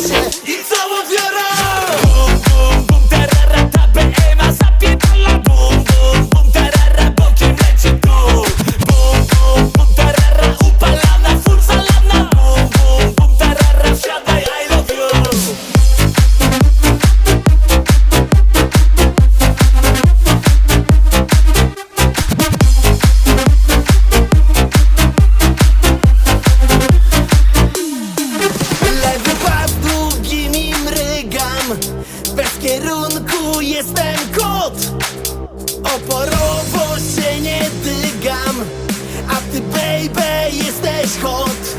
się Bez kierunku jestem kot. Oporowo się nie dygam A ty baby jesteś hot.